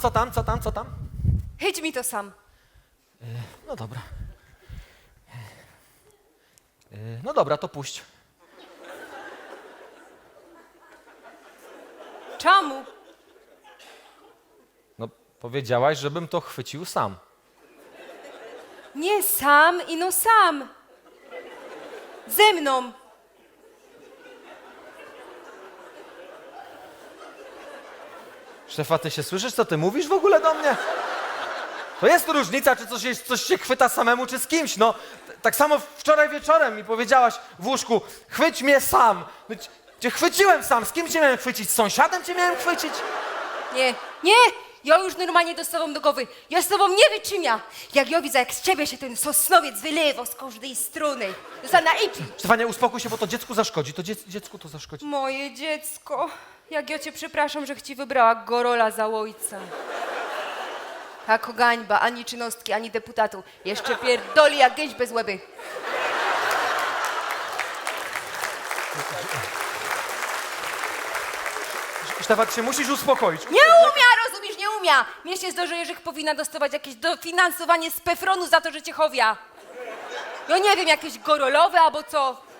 Co tam, co tam, co tam? Chyć mi to sam. No dobra. Yy, No dobra, to puść. Czemu? No, powiedziałaś, żebym to chwycił sam. Nie sam, ino sam. Ze mną. Szefa, ty się słyszysz, co ty mówisz w ogóle do mnie? To jest różnica, czy coś, jest, coś się chwyta samemu, czy z kimś. No, tak samo wczoraj wieczorem mi powiedziałaś w łóżku, chwyć mnie sam. No, ci- cię chwyciłem sam. Z kim cię miałem chwycić? Z sąsiadem cię miałem chwycić? Nie, nie! Ja już normalnie dostałam do głowy. Ja z tobą nie wytrzymia. Jak ja widzę, jak z ciebie się ten sosnowiec wylewa z każdej strony. Za naiki. Stefania, uspokój się, bo to dziecku zaszkodzi. To dziec, dziecku to zaszkodzi. Moje dziecko. Jak ja cię przepraszam, że ci wybrała Gorola za ojca. Jako gańba, ani czynostki, ani deputatu. Jeszcze pierdoli jak gęś bez łeby. Stefan, ty się musisz uspokoić. Nie umia, rozumiesz, nie umia. Mnie się zdarzy, że powinna dostawać jakieś dofinansowanie z Pefronu za to, że cię chowia. Ja nie wiem, jakieś gorolowe albo co.